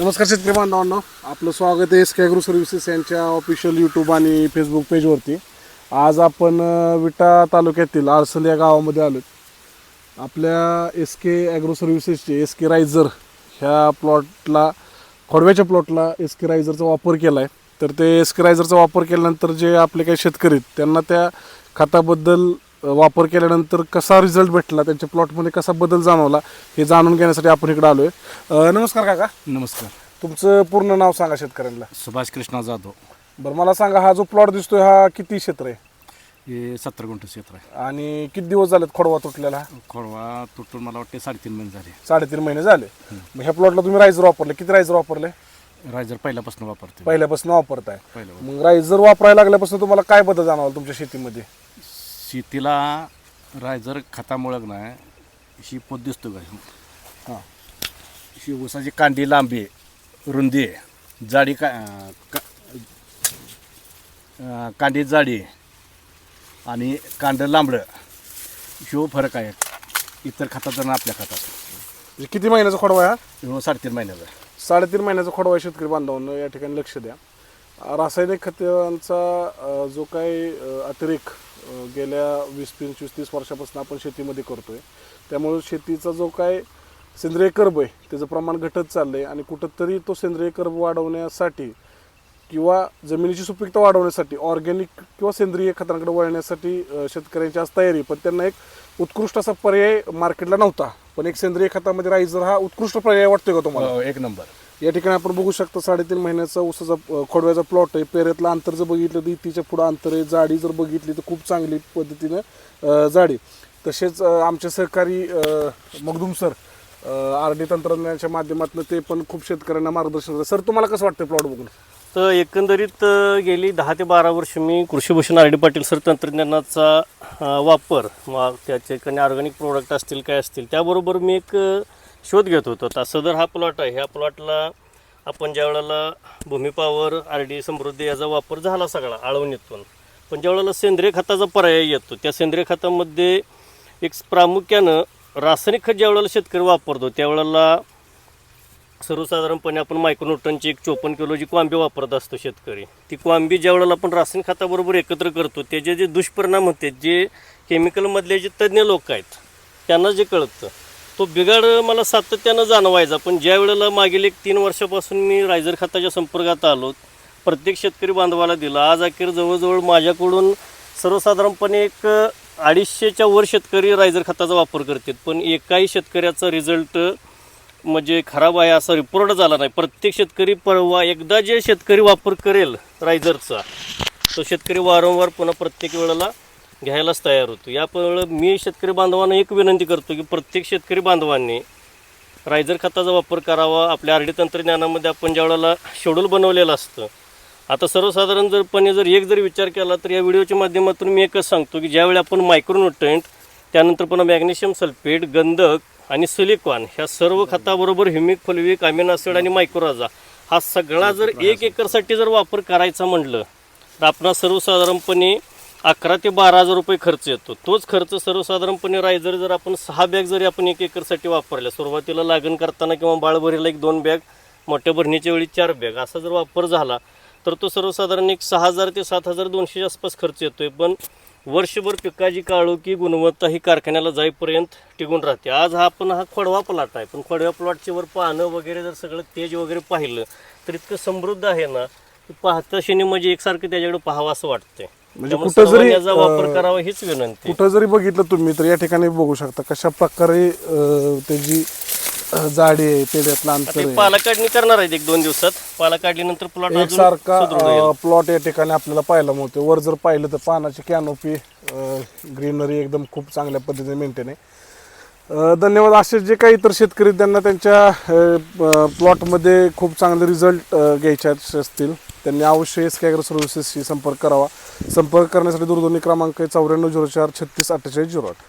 नमस्कार शेतकरी बांधवांनो. आपलं स्वागत आहे एस के ॲग्रो सर्व्हिसेस यांच्या ऑफिशियल यूट्यूब आणि फेसबुक पेजवरती आज आपण विटा तालुक्यातील आरसल या गावामध्ये आलो आपल्या एस के ॲग्रो सर्व्हिसेसचे एस के रायझर ह्या प्लॉटला खोडव्याच्या प्लॉटला एस के रायझरचा वापर केला आहे तर ते एस के रायझरचा वापर केल्यानंतर जे आपले काही शेतकरी आहेत त्यांना त्या खताबद्दल वापर केल्यानंतर कसा रिझल्ट भेटला त्यांच्या प्लॉटमध्ये कसा बदल जाणवला हे जाणून घेण्यासाठी आपण इकडे आलो आहे नमस्कार काका. नमस्कार. तुमचं पूर्ण नाव सांगा शेतकऱ्यांना. सुभाष कृष्णा जाधव. बरं मला सांगा हा जो प्लॉट दिसतोय हा किती क्षेत्र आहे? हे सत्तर गुंठ क्षेत्र आहे. आणि किती दिवस झालेत खोडवा तुटलेला? खोडवा तुटून मला वाटते साडेतीन महिने झाले. साडेतीन महिने झाले. मग ह्या प्लॉटला तुम्ही रायझर वापरले. किती रायझर वापरले? रायझर पहिल्यापासून वापरते पहिल्यापासून वापरताय. पहिल्या मग रायझर वापरायला लागल्यापासून तुम्हाला काय बदल जाणवला तुमच्या शेतीमध्ये? शेतीला रायझर खतामुळं नाही ही पोत दिसतो का? हां. ही ऊसाची कांडी लांबी आहे, रुंदी आहे जाडी का अं, का- अं, कांडी जाडी. आणि कांड लांबडं. ह्यो फरक आहे इतर खताचा आणि आपल्या खतात. म्हणजे किती महिन्याचा खोडवा आहे हा? ह्यो साडेतीन महिन्याचा. साडेतीन महिन्याचा खोडवा आहे शेतकरी बांधवांनो या ठिकाणी लक्ष द्या. रासायनिक खतांचा अं, जो काही अं, अतिरेक गेल्या वीस पंचवीस तीस वर्षापासून आपण शेतीमध्ये करतोय. त्यामुळे शेतीचा जो काय सेंद्रिय कर्ब आहे त्याचं प्रमाण घटत चाललंय आणि कुठंतरी तो सेंद्रिय कर्ब वाढवण्यासाठी किंवा जमिनीची सुपीकता वाढवण्यासाठी ऑर्गॅनिक किंवा सेंद्रिय खतांकडे वळण्यासाठी शेतकऱ्यांची आज तयारी. पण त्यांना एक उत्कृष्ट असा पर्याय मार्केटला नव्हता. पण एक सेंद्रिय खतामध्ये रायझर हा उत्कृष्ट पर्याय वाटतोय का तुम्हाला? हो, एक नंबर. या ठिकाणी आपण बघू शकता साडेतीन महिन्याचा ऊसाचा खोडव्याचा प्लॉट आहे. पेरेतलं अंतर जर बघितलं तर इतीच्या पुढं अंतर आहे. जाडी जर बघितली तर खूप चांगली पद्धतीनं जाडी. तसेच आमचे सहकारी मगदूम सर आर डी तंत्रज्ञानाच्या माध्यमातून ते पण खूप शेतकऱ्यांना मार्गदर्शन करतात. सर तुम्हाला कसं वाटतं प्लॉट बघून? तर एकंदरीत गेली दहा ते बारा वर्ष मी Krishibhushan R D Patil sir तंत्रज्ञानाचा वापर मग त्याचे काही ऑर्गॅनिक प्रोडक्ट असतील काय असतील त्याबरोबर मी एक शोध घेत होतो. आता सदर हा प्लॉट आहे. ह्या प्लॉटला आपण ज्या वेळेला भूमिपावर आर डी समृद्धी याचा वापर झाला सगळा आळवणीतून. पण ज्या वेळेला सेंद्रिय खताचा पर्याय येतो त्या सेंद्रिय खतामध्ये एक प्रामुख्यानं रासायनिक खत ज्या वेळेला शेतकरी वापरतो त्यावेळेला सर्वसाधारणपणे आपण मायक्रोन्यूटनची एक चोपन्न किलोची कोंबी वापरत असतो शेतकरी. ती कोंबी ज्या वेळेला आपण रासायनिक खताबरोबर एकत्र करतो त्याचे जे दुष्परिणाम होते जे केमिकलमधले जे तज्ज्ञ लोक आहेत त्यांना जे कळतं. तो बिघाड मला सातत्यानं जाणवायचा पण ज्या वेळेला मागील एक तीन वर्षापासून मी रायझर खताच्या संपर्कात आलो प्रत्येक शेतकरी बांधवाला दिला. आज अखेर जवळजवळ माझ्याकडून सर्वसाधारणपणे एक अडीचशेच्या वर शेतकरी रायझर खताचा वापर करतात पण एकाही शेतकऱ्याचा रिझल्ट म्हणजे खराब आहे असा रिपोर्ट झाला नाही. प्रत्येक शेतकरी परवा एकदा जे शेतकरी वापर करेल रायझरचा तो शेतकरी वारंवार पुन्हा प्रत्येक वेळेला घ्यायलाच तयार होतो. यामुळे मी शेतकरी बांधवांना एक विनंती करतो की प्रत्येक शेतकरी बांधवांनी रायझर खताचा वापर करावा. आपल्या आरडी तंत्रज्ञानामध्ये आपण ज्या वेळेला शेड्यूल बनवलेलं असतं. आता सर्वसाधारण जरपणे जर एक जर विचार केला तर या व्हिडिओच्या माध्यमातून मी एकच सांगतो की ज्यावेळी आपण मायक्रोन्युट्रंट त्यानंतर पुन्हा मॅग्नेशियम सल्फेट गंधक आणि सिलिकॉन ह्या सर्व खताबरोबर ह्युमिक फुलविक अमिनो ॲसिड आणि मायक्रोराजा हा सगळा जर एक एकरसाठी जर वापर करायचा म्हटलं तर आपणा सर्वसाधारणपणे अकरा ते बारा हजार रुपये खर्च येतो. तोच खर्च सर्वसाधारणपणे रायझर जर आपण सहा बॅग जरी आपण एक एकरसाठी वापरल्या सुरुवातीला लागण करताना किंवा बाळभरीला एक दोन बॅग मोठ्या भरणीच्या वेळी चार बॅग असा जर वापर झाला तर तो सर्वसाधारण एक सहा हजार ते सात हजार दोनशे आसपास खर्च येतोय. पण वर्षभर पिकाची काळोखी गुणवत्ता ही कारखान्याला जाईपर्यंत टिकून राहते. आज हा आपण हा खोडवा प्लॉट आहे. पण खोडव्या प्लॉटचे वर पानं वगैरे जर सगळं तेज वगैरे पाहिलं तर इतकं समृद्ध आहे ना की पाहता क्षणी म्हणजे एकसारखं त्याच्याकडे पाहावं असं वाटतंय. म्हणजे कुठं जरी, याचा वापर करावा हीच विनंती कुठं जरी बघितलं तुम्ही तर या ठिकाणी बघू शकता कशा प्रकारे त्याची अं, जाडी आहे अंतर ते आहे पाला काढणी करणार आहेत एक दोन दिवसात. पाला काढल्यानंतर प्लॉट एक सारखा प्लॉट या ठिकाणी आपल्याला पाहायला मिळतो वर जर पाहिलं तर पानाची कॅनोपी ग्रीनरी एकदम खूप चांगल्या पद्धतीने मेंटेन आहे. अं, धन्यवाद. असे जे काही इतर शेतकरी त्यांना त्यांच्या प्लॉटमध्ये खूप चांगले रिझल्ट घ्यायचे असतील. त्यांनी अवश्य एस कॅग्रो सर्व्हिसेसशी संपर्क करावा. संपर्क करण्यासाठी दूरध्वनी क्रमांक आहे चौऱ्याण्णव झिरो चार छत्तीस अठ्ठेचाळीस झिरो आठ.